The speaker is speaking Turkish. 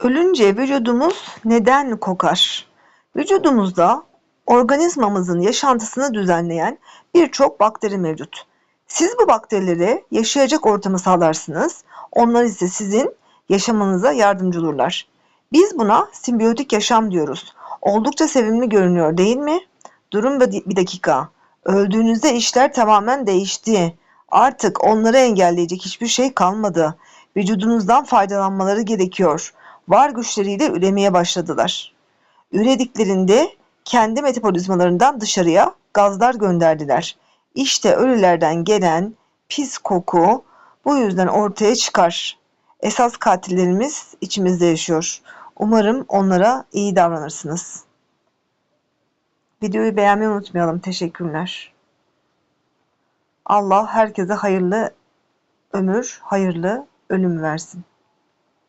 Ölünce vücudumuz neden kokar? Vücudumuzda organizmamızın yaşantısını düzenleyen birçok bakteri mevcut. Siz bu bakterilere yaşayacak ortamı sağlarsınız. Onlar ise sizin yaşamanıza yardımcı olurlar. Biz buna simbiyotik yaşam diyoruz. Oldukça sevimli görünüyor değil mi? Durun bir dakika. Öldüğünüzde işler tamamen değişti. Artık onları engelleyecek hiçbir şey kalmadı. Vücudunuzdan faydalanmaları gerekiyor. Var güçleriyle üremeye başladılar. Ürediklerinde kendi metabolizmalarından dışarıya gazlar gönderdiler. İşte ölülerden gelen pis koku bu yüzden ortaya çıkar. Esas katillerimiz içimizde yaşıyor. Umarım onlara iyi davranırsınız. Videoyu beğenmeyi unutmayalım. Teşekkürler. Allah herkese hayırlı ömür, hayırlı ölüm versin.